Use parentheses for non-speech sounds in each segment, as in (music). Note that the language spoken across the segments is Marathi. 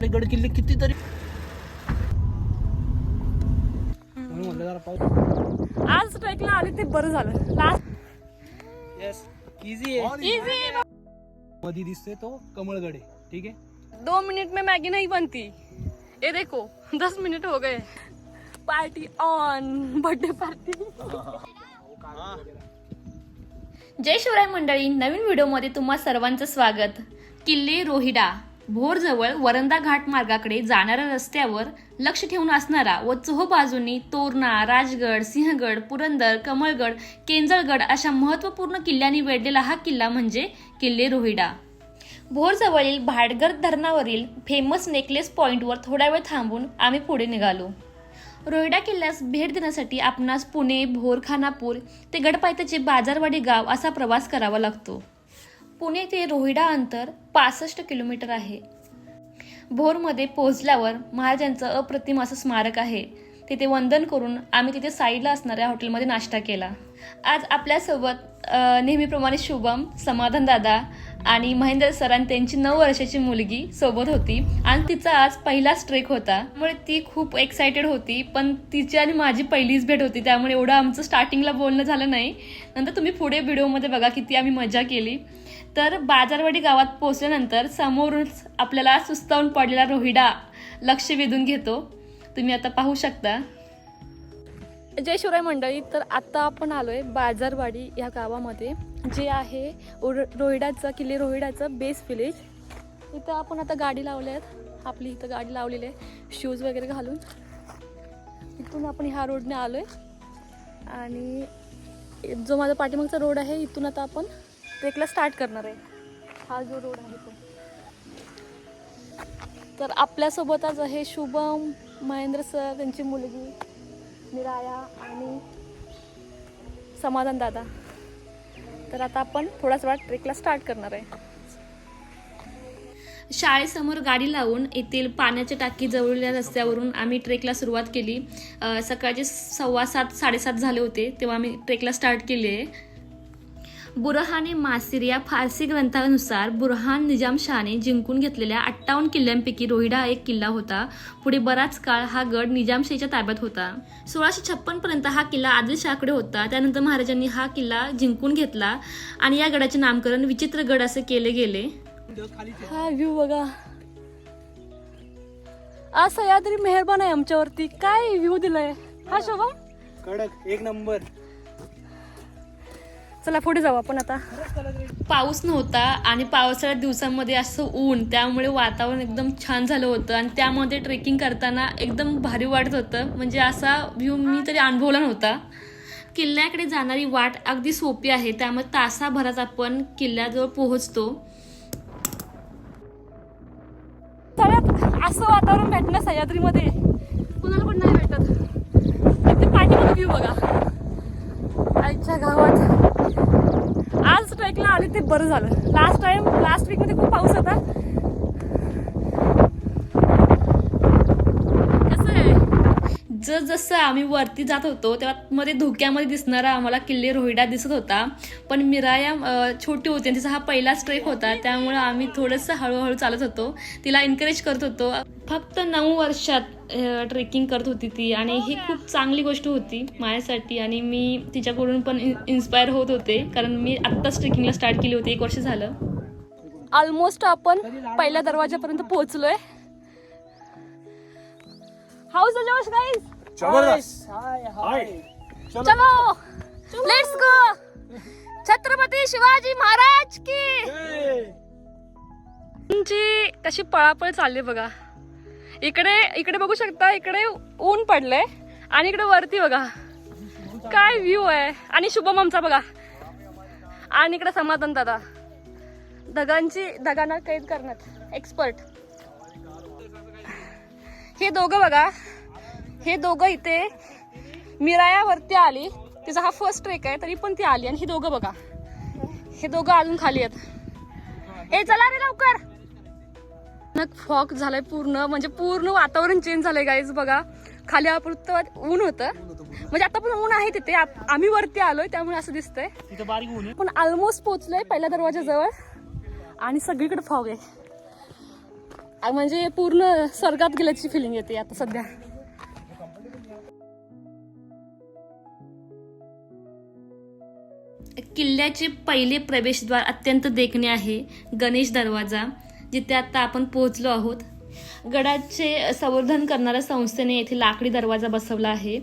आपले गड किल्ले कितीतरी. आज ट्रेकला आले ते बरं झालं. लास्ट येस इझी मध्ये दिसतोय तो कमळगड ठीक आहे? दो मिनट में मैगी नहीं बनती. ये देखो दस मिनट हो गए. पार्टी ऑन बर्थडे पार्टी जय शिवराय मंडळी नवीन व्हिडिओमध्ये तुम्हा सर्वांचं स्वागत. किल्ले रोहिडा. भोरजवळ वरंदा घाट मार्गाकडे जाणाऱ्या रस्त्यावर लक्ष ठेवून असणारा व चोह बाजूंनी तोरणा राजगड सिंहगड पुरंदर कमळगड केंजळगड अशा महत्त्वपूर्ण किल्ल्यांनी वेढलेला हा किल्ला म्हणजे किल्ले रोहिडा. भोरजवळील भाटगर धरणावरील फेमस नेकलेस पॉईंटवर थोडा वेळ थांबून आम्ही पुढे निघालो. रोहिडा किल्ल्यास भेट देण्यासाठी आपणास पुणे भोर खानापूर ते गडपायथ्याचे बाजारवाडी गाव असा प्रवास करावा लागतो. पुणे ते रोहिडा अंतर पासष्ट किलोमीटर आहे. भोरमध्ये पोहोचल्यावर महाराजांचं अप्रतिम असं स्मारक आहे. तिथे वंदन करून आम्ही तिथे साईडला असणाऱ्या हॉटेलमध्ये नाश्ता केला. आज आपल्यासोबत नेहमीप्रमाणे शुभम समाधान दादा आणि महेंद्र सरांनी त्यांची नऊ वर्षाची मुलगी सोबत होती. आणि तिचा आज पहिलाच ट्रेक होता. त्यामुळे ती खूप एक्सायटेड होती. पण तिची आणि माझी पहिलीच भेट होती. त्यामुळे एवढं आमचं स्टार्टिंगला बोलणं झालं नाही. नंतर तुम्ही पुढे व्हिडिओमध्ये बघा किती आम्ही मजा केली. तर बाजारवाडी गावात पोहोचल्यानंतर समोरूनच आपल्याला सुस्तावून पडलेला रोहिडा लक्ष वेधून घेतो. तुम्ही आता पाहू शकता. जय शिवराय मंडळी तर आता आपण आलोय बाजारवाडी या गावामध्ये जे आहे रोहिडाचं किल्ले रोहिडाचं बेस विलेज इथं आपण आता गाडी लावल्या आहेत. आपली इथं गाडी लावलेली आहे. शूज वगैरे घालून. इथून आपण ह्या रोडने आलोय. आणि जो माझा पाठीमागचा रोड आहे इथून आता आपण ट्रेकला स्टार्ट करणार आहे. हा जो रोड आहे तो. तर आपल्यासोबतच आहे शुभम महेंद्र सर त्यांची मुलगी. निराया आणि समाधान दादा. तर आता आपण थोडाच वेळात ट्रेकला स्टार्ट करणार आहे. शाळेसमोर गाडी लावून येथील पाण्याच्या टाकी जवळल्या रस्त्यावरून आम्ही ट्रेकला सुरुवात केली. सकाळचे सव्वा सात साडेसात झाले होते तेव्हा आम्ही ट्रेकला स्टार्ट केले आहे. बुरहाने मासिर या फारसी ग्रंथानुसार बुरहान निजामशहाने जिंकून घेतलेल्या अठ्ठावन्न किल्ल्यांपैकी रोहिडा हा एक किल्ला होता. पुढे बराच काळ हा गड निजामशाहीच्या ताब्यात होता. सोळाशे छप्पन पर्यंत हा किल्ला आदिलशहाकडे होता. त्यानंतर महाराजांनी हा किल्ला जिंकून घेतला आणि या गडाचे नामकरण विचित्रगड असे केले गेले. हा व्ह्यू बघा. आज सह्याद्री मेहरबान आहे आमच्यावरती. काय व्ह्यू दिलाय? हा शोभा? कडक एक नंबर. चला पुढे जाऊ आपण आता. पाऊस नव्हता आणि पावसाळ्यात दिवसांमध्ये असं ऊन त्यामुळे वातावरण एकदम छान झालं होतं आणि त्यामध्ये ट्रेकिंग करताना एकदम भारी वाटत होतं. म्हणजे असा व्ह्यू मी तरी अनुभवला नव्हता. किल्ल्याकडे जाणारी वाट अगदी सोपी आहे त्यामुळे तासाभरात आपण किल्ल्याजवळ पोहोचतो. असं वातावरण भेटणं सह्याद्रीमध्ये. कुणाला पण नाही भेटत. ते पाठीमध्ये व्ह्यू बघा. आईच्या गावात आज ट्रेकला आले ते बरं झालं. लास्ट टाइम लास्ट वीकमध्ये खूप पाऊस होता. कसं आहे? जसजसं आम्ही वरती जात होतो तेव्हा मध्ये धुक्यामध्ये दिसणारा आम्हाला किल्ले रोहिडा दिसत होता. पण मिराया छोटी होती आणि तिचा हा पहिलाच ट्रेक होता. त्यामुळे आम्ही थोडंसं हळूहळू चालत होतो. तिला एनकरेज करत होतो. फक्त नऊ वर्षात ट्रेकिंग करत होती ती आणि ही खूप चांगली गोष्ट होती माझ्यासाठी आणि मी तिच्याकडून पण इन्स्पायर होत होते. कारण मी आत्ताच ट्रेकिंगला स्टार्ट केली होती एक वर्ष झालं. ऑलमोस्ट आपण पहिल्या दरवाजापर्यंत पोहोचलोय. हाऊस जोश गाईज चलो. लेट्स गो छत्रपती शिवाजी महाराज की. तुमची कशी पळापळ चालली बघा. इकडे इकडे बघू शकता इकडे ऊन पडलंय. आणि इकडे वरती बघा. काय व्ह्यू आहे. आणि शुभम आमचा बघा. आणि इकडे समाधान दादा. दगांची दगांना कैद करण्यात एक्सपर्ट हे दोघं बघा. हे दोघं इथे मिरायावरती आली. तिचा हा फर्स्ट ट्रेक आहे तरी पण ती आली. आणि हे दोघं बघा. हे दोघं अजून खाली आहेत. हे चला रे लवकर. नक फॉक झालाय पूर्ण म्हणजे पूर्ण वातावरण चेंज झालंय गाईज बघा. खाली आपण ऊन होतं. म्हणजे आता पण ऊन आहे तिथे. आप- आम्ही वरती आलोय त्यामुळे असं दिसतंय. तिथं बारीक ऊन आहे. पण ऑलमोस्ट पोचलोय पहिल्या दरवाजाजवळ आणि सगळीकडे फॉग आहे. म्हणजे पूर्ण स्वर्गात गेल्याची फिलिंग येते आता सध्या. किल्ल्याचे पहिले प्रवेशद्वार अत्यंत देखणे आहे गणेश दरवाजा. जिथे आता आपण पोहोचलो आहोत. गडाचे संवर्धन करणाऱ्या संस्थेने येथे लाकडी दरवाजा बसवला आहे.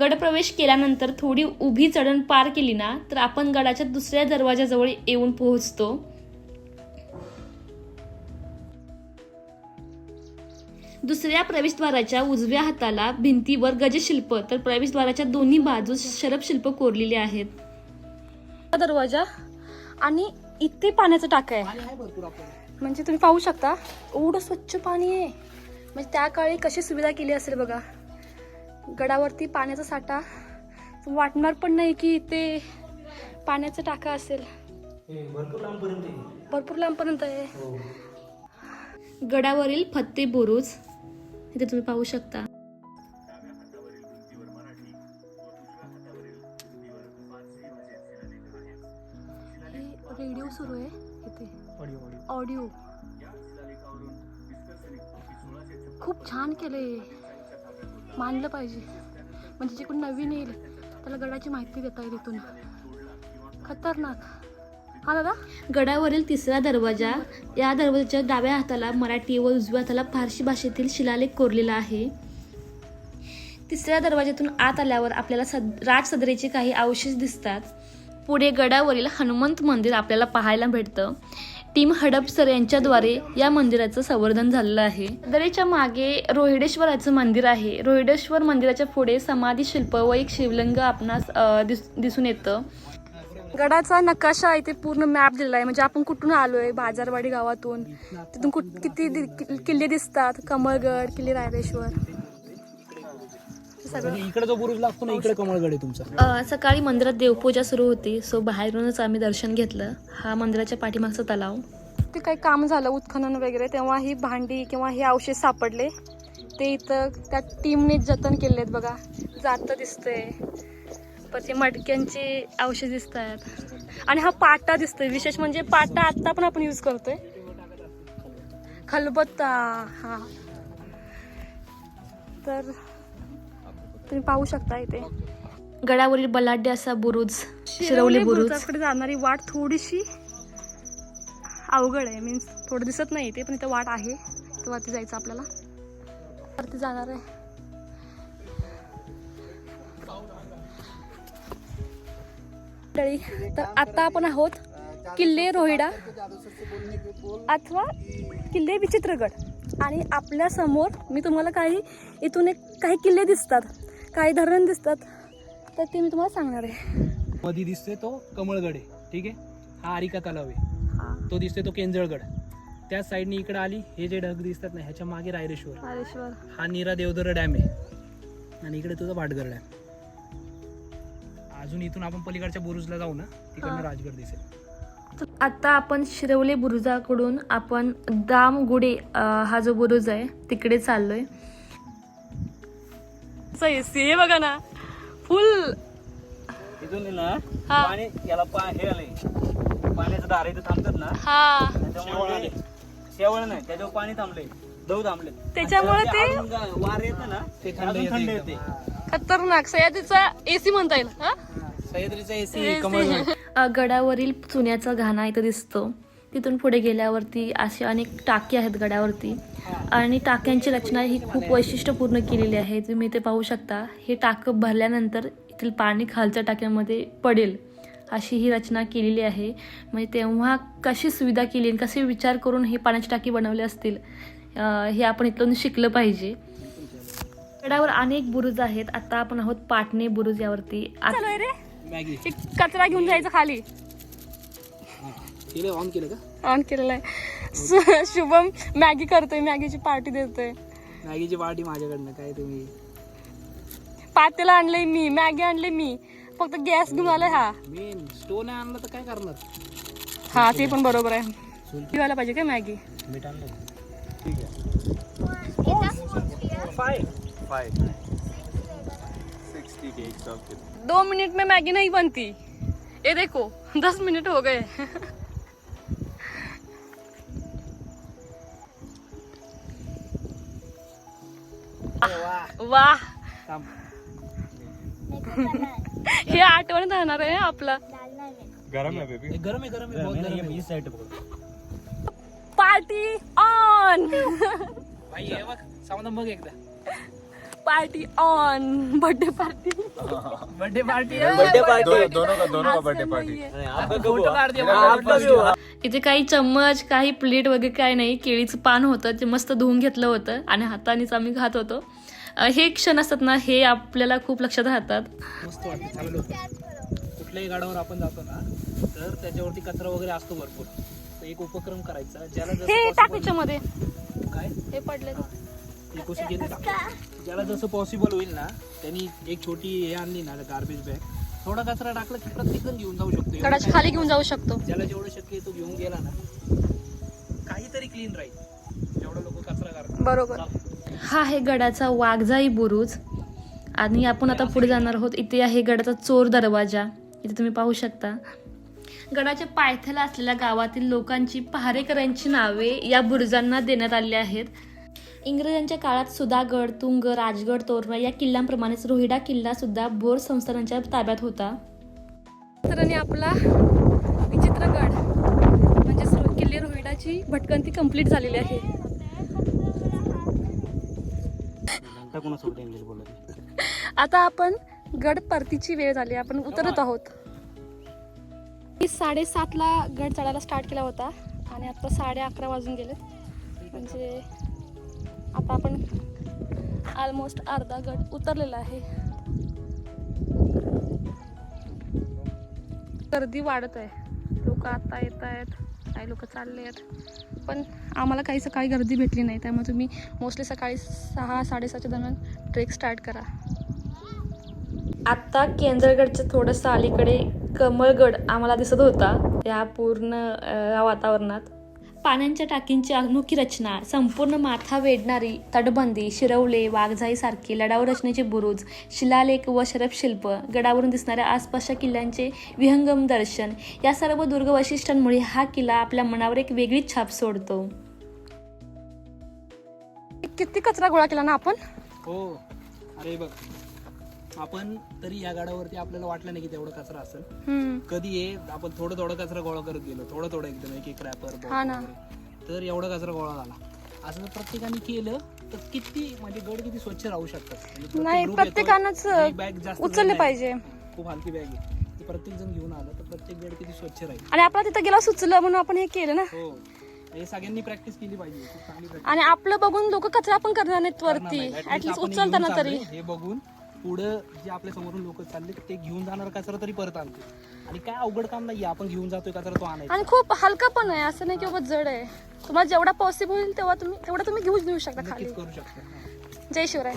गडप्रवेश केल्यानंतर थोडी उभी चढण पार केली ना तर आपण गडाच्या दुसऱ्या दरवाजाजवळ येऊन पोहोचतो. दुसऱ्या प्रवेशद्वाराच्या उजव्या हाताला भिंतीवर गजशिल्प तर प्रवेशद्वाराच्या दोन्ही बाजूस शरपशिल्प कोरलेले आहेत. दरवाजा आणि इथे पाण्याचं टाक आहे. म्हणजे तुम्ही पाहू शकता एवढं स्वच्छ पाणी आहे. म्हणजे त्या काळी कशी सुविधा केली असेल बघा. गडावरती पाण्याचा साठा वाटणार पण नाही की इथे पाण्याचा टाका असेल. भरपूर लांबपर्यंत आहे. भरपूर लांबपर्यंत आहे. हो. गडावरील फत्ते बुरुज इथे तुम्ही पाहू शकता. छान केले मानलं पाहिजे. म्हणजे जे कोणी नवीन येईल त्याला गडाची माहिती देता येईल इथून. खतरनाक. हा दादा? गडावरील तिसरा दरवाजा या दरवाजाच्या डाव्या हाताला मराठी व उजव्या हाताला फारसी भाषेतील शिलालेख कोरलेला आहे. तिसऱ्या दरवाज्यातून आत आल्यावर आपल्याला सद राजसदरेचे काही अवशेष दिसतात. पुढे गडावरील हनुमंत मंदिर आपल्याला पाहायला भेटतं. टीम हडपसर यांच्याद्वारे या मंदिराचं संवर्धन झालेलं आहे. दरेच्या मागे रोहिडेश्वराचं मंदिर आहे. रोहिडेश्वर मंदिराच्या पुढे समाधी शिल्प व एक शिवलिंग आपणास दिस दिसून येतं. गडाचा नकाशा इथे पूर्ण मॅप दिलेला आहे. म्हणजे आपण कुठून आलोय? बाजारवाडी गावातून. तिथून कुठ किती दि- किल्ले दिसतात? कमळगड किल्ले रायरेश्वर सगळं म्हणजे इकडे जो बुरुज लागतो ना इकडे कमळगड आहे तुमचा. अ, सकाळी मंदिरात देवपूजा सुरू होती सो बाहेरूनच आम्ही दर्शन घेतलं. हा मंदिराच्या पाठीमागचा तलाव. ते काही काम झालं उत्खनन वगैरे. तेव्हा ही भांडी किंवा हे अवशेष सापडले. ते इथं त्या टीमने जतन केले आहेत बघा. जातं दिसतंय. पण ते मडक्यांचे अवशेष दिसत आहेत आणि हा पाटा दिसतोय. विशेष म्हणजे पाटा आत्ता पण आपण यूज करतोय. खलबत्ता हा. तर तुम्ही पाहू शकता इथे. गडावरील बलाढ्य असा बुरुज शिरवली बुरुज. बुरुजाकडे जाणारी वाट थोडीशी अवघड आहे. मीन्स थोडं दिसत नाही ते पण इथे वाट आहे. तर वरती जायचं आपल्याला. वरती जाणार आहे. तर आता आपण आहोत किल्ले रोहिडा अथवा किल्ले विचित्रगड. आणि आपल्यासमोर मी तुम्हाला काही इथून एक काही किल्ले दिसतात. काही धरण दिसतात. तर ते मी तुम्हाला सांगणार आहे. मध्ये दिसतोय तो कमळगड आहे ठीक आहे? हा आरिका तलाव आहे. हा. तो दिसतोय तो केंजळगड. त्या साईडने इकडे आली हे जे ढग दिसतात ना ह्याच्या मागे रायरेश्वर. हरेश्वर हा नीरा देवदर डॅम आहे. आणि इकडे तुझा भाटघर डॅम. अजून इथून आपण पलीकडच्या बुरुजला जाऊ ना तिकडनं हा. राजगड दिसेल. आता आपण शिरवले बुरुजाकडून आपण दामगुडे अ, हा जो बुरुज आहे तिकडे चाललोय. एसी हे बघा ना. फुल तिथून आहे ना हा. पाणी याला पा हे आलंय. पाण्याचं धार इथं थांबतात ना. हा. त्याच्यामुळे ते- शेवळ नाही त्याच्यावर पाणी थांबले दव थांबले त्याच्यामुळे ते वार येतं ना ते थंड थंड. येते खतरनाक. सह्याद्रीचा एसी म्हणता येईल. हा? सह्याद्रीचा एसी गडावरील चुन्याचा घाणा इथं दिसतो. तिथून पुढे गेल्यावरती असे अनेक टाके आहेत गडावरती. आणि टाक्यांची रचना ही खूप वैशिष्ट्यपूर्ण केलेली आहे. तुम्ही इथे पाहू शकता. हे टाकं भरल्यानंतर इथील पाणी खालच्या टाक्यामध्ये पडेल अशी ही रचना केलेली आहे. म्हणजे तेव्हा कशी सुविधा केली आणि कसे विचार करून हे पाण्याची टाकी बनवले असतील हे आपण इथून शिकलं पाहिजे. गडावर अनेक बुरुज आहेत. आता आपण आहोत पाटणे बुरुज यावरती. कचरा घेऊन जायचं खाली. केलं ऑन केलं का? ऑन केलेला आहे शुभम मॅगी करतोय मॅगीची पार्टी देतोय. मॅगीची पार्टी माझ्याकडनं काय तुम्ही? पातेला आणलंय मी मॅगी आणले मी. फक्त गॅस घेऊन आलाय हा. मेन स्टोन आणलं तर काय करणार? हा ते पण बरोबर आहे. ठेवायला पाहिजे काय मॅगी? मीठ आणलं फाय फाय दो मिनट में मैगी नहीं बनती. ये देखो दस मिनट हो गए. वा. थांब. (laughs) हे आठवण राहणार आहे आपला. गरम है बेबी गरम आहे गरम आहे आहे, आहे. ही. पार्टी ऑन भाई बघ एकदा. Party on birthday party birthday party Birthday party. दोनों का दोनों का बर्थडे पार्टी. इथे काही चम्मच काही प्लेट वगैरे काय नाही. केळीचं पान होतं ते मस्त धुवून घेतलं होतं आणि हातानेच आम्ही खात होतो. हे क्षण असतात ना हे आपल्याला खूप लक्षात राहतात. मस्त वाटते चांगलं होतं. कुठल्याही गाडावर आपण जातो ना तर त्याच्यावरती कचरा वगैरे असतो भरपूर. तर एक उपक्रम करायचा ज्याला जसं हे possible- टाक त्याच्यामध्ये काय? हे पडले गेली टाक. ज्याला जसं पॉसिबल होईल ना त्यांनी एक छोटी हे आणली ना गार्बेज बॅग थोडा कचरा टाकला की प्रत्येक जण घेऊन जाऊ शकतो. एवढं खाली घेऊन जाऊ शकतो. ज्याला जेवढं शक्य आहे तो घेऊन गेला ना काहीतरी क्लीन राहील. जेवढं लोक कचरा करतात. बरोबर. हा आहे गडाचा वाघजाई बुरुज. आणि आपण आता पुढे जाणार आहोत. इथे आहे गडाचा चोर दरवाजा. इथे तुम्ही पाहू शकता. गडाच्या पायथ्याला असलेल्या गावातील लोकांची पहारेकऱ्यांची नावे या बुरुजांना देण्यात आली आहेत. इंग्रजांच्या काळात सुधागड तुंग राजगड तोरणा या किल्ल्यांप्रमाणेच रोहिडा किल्ला सुद्धा बोर संस्थानांच्या ताब्यात होता. मित्रांनी आपला विचित्रगड म्हणजेच किल्ले रोहिडाची भटकंती कंप्लीट झालेली आहे. आता कोणासोबत इंग्लिश बोलत आता आपण गड परतीची वेळ झाली आपण उतरत आहोत. मी साडेसातला गड चढायला स्टार्ट केला होता आणि आता साडे अकरा वाजून गेले. म्हणजे आता आपण ऑलमोस्ट अर्धा गड उतरलेला आहे. गर्दी वाढत आहे. लोक आता येत आहेत. काही लोक चालले आहेत. पण आम्हाला काही सकाळी गर्दी भेटली नाही त्यामुळे तुम्ही मोस्टली सकाळी सहा साडेसहाच्या दरम्यान ट्रेक स्टार्ट करा. आत्ता केंद्रगडच्या थोडंसं अलीकडे कमळगड आम्हाला दिसत होता. या पूर्ण वातावरणात. पाण्याच्या टाकींची अनोखी रचना संपूर्ण माथा वेढणारी तटबंदी शिरवले वाघझाईसारखे लढाऊ रचनेचे बुरुज शिलालेख व शरफशिल्प गडावरून दिसणाऱ्या आसपासच्या किल्ल्यांचे विहंगम दर्शन या सर्व दुर्ग वैशिष्ट्यांमुळे हा किल्ला आपल्या मनावर एक वेगळीच छाप सोडतो. किती कचरा गोळा केला ना आपण? हो. अरे बघ आपण तरी या गाडावरती आपल्याला वाटलं नाही की तेवढं कचरा असेल. कधी ये आपण थोडं थोडं कचरा गोळा करत गेलो थोडं थोडं एकदम एक एक रॅपर हा. तर एवढा कचरा गोळा झाला. असं जर प्रत्येकाने केलं तर किती म्हणजे गड किती स्वच्छ राहू शकतात. म्हणजे नाही प्रत्येकानंच bag जास्त उचलले. पाहिजे. खूप हलकी बॅग आहे. प्रत्येक जण घेऊन आलं तर प्रत्येक गड किती स्वच्छ राहील. आणि आपला तिथं गेला सुचलं म्हणून आपण हे केलं ना. हो. हे सगळ्यांनी प्रॅक्टिस केली पाहिजे. आणि आपलं बघून लोक कचरा पण करणार नाहीत वरती. ऍटलिस्ट उचलताना तरी. हे बघून पुढं जे आपल्या समोरून लोक चालले ते घेऊन जाणार कचरा तरी परत आणते आणि काय अवघड काम नाहीये आपण घेऊन जातोय कचरा तो आणायचा. आणि खूप हलका पण आहे असं नाही की बाबा जड आहे. तुम्हाला जेवढा पॉसिबल होईल तेव्हा तुम्ही तेवढा तुम्ही घेऊन देऊ शकता खाली. नक्कीच करू शकतो. जय शिवराय.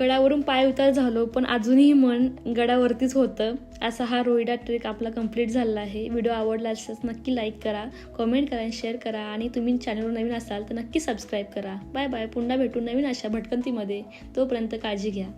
गडावरून पाय उतार झालो पण अजूनही मन गडावरतीच होतं. असा हा रोहिडा ट्रेक आपला कंप्लीट झालेला आहे. व्हिडिओ आवडला असल्यास नक्की लाईक करा कमेंट करा आणि शेअर करा. आणि तुम्ही चॅनलवर नवीन असाल तर नक्की सबस्क्राईब करा. Bye bye. पुन्हा भेटू नवीन अशा भटकंतीमध्ये. तोपर्यंत काळजी घ्या.